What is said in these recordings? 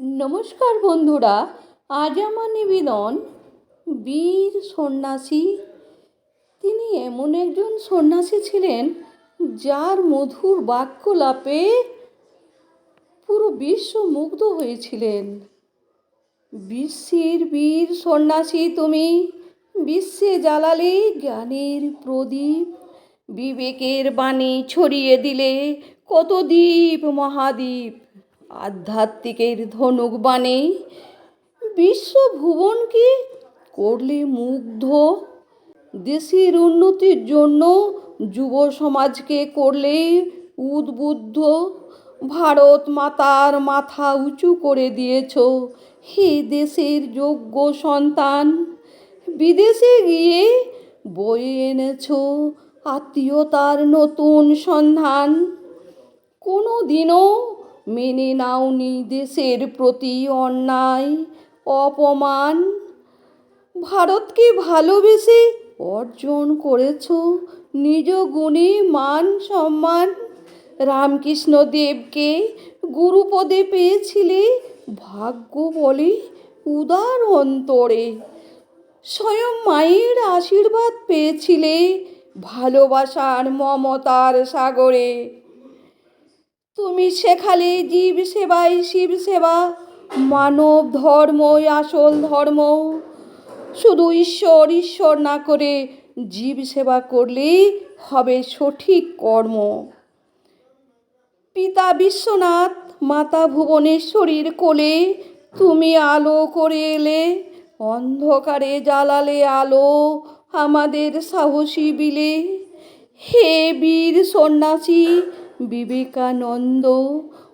নমস্কার বন্ধুরা, আজ আমার নিবেদন বীর সন্ন্যাসী। তিনি এমন একজন সন্ন্যাসী ছিলেন যার মধুর বাক্যলাপে পুরো বিশ্ব মুগ্ধ হয়েছিলেন। বিশ্বের বীর সন্ন্যাসী তুমি, বিশ্বে জ্বালালে জ্ঞানের প্রদীপ, বিবেকের বাণী ছড়িয়ে দিলে কত দ্বীপ মহাদ্বীপ। আধ্যাত্মিকের ধনুক বাণী বিশ্বভুবনকে করলে মুগ্ধ? দেশের উন্নতির জন্য যুব সমাজকে করলে উদ্বুদ্ধ? ভারত মাতার মাথা উঁচু করে দিয়েছ। হে দেশের যোগ্য সন্তান, বিদেশে গিয়ে বয়ে এনেছ। আত্মীয়তার নতুন সন্ধান। কোনো দিনও মেনে নাওনি দেশের প্রতি অন্যায়, অপমান। ভারতকে ভালোবেসে অর্জন করেছ, নিজ গুণে মান সম্মান। রামকৃষ্ণ দেবকে গুরুপদে পেয়েছিলে, ভাগ্য বলে উদার অন্তরে। স্বয়ং মায়ের আশীর্বাদ পেয়েছিলে, ভালোবাসার মমতার সাগরে। তুমি শেখালে জীব সেবাই শিব সেবা, মানব ধর্মই আসল ধর্ম। শুধু ঈশ্বর ঈশ্বর না করে জীব সেবা করলেই হবে সঠিক কর্ম। পিতা বিশ্বনাথ, মাতা ভুবনেশ্বরীর কোলে তুমি আলো করে এলে, অন্ধকারে জ্বালালে আলো আমাদের সাহসী বিলে। হে বীর সন্ন্যাসী বিবেকানন্দ,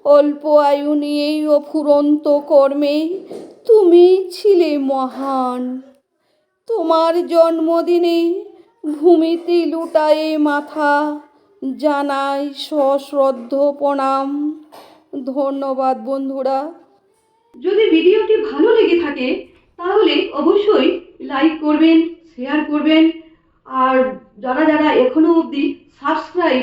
অল্প আয়ু নিয়েই অফুরন্ত কর্মে তুমি ছিলে মহান। তোমার জন্মদিনে ভূমিতে লুটায়ে মাথা জানাই সশ্রদ্ধ প্রণাম। ধন্যবাদ বন্ধুরা। যদি ভিডিওটি ভালো লেগে থাকে, তাহলে অবশ্যই লাইক করবেন, শেয়ার করবেন। আর যারা যারা এখনও অবধি সাবস্ক্রাইব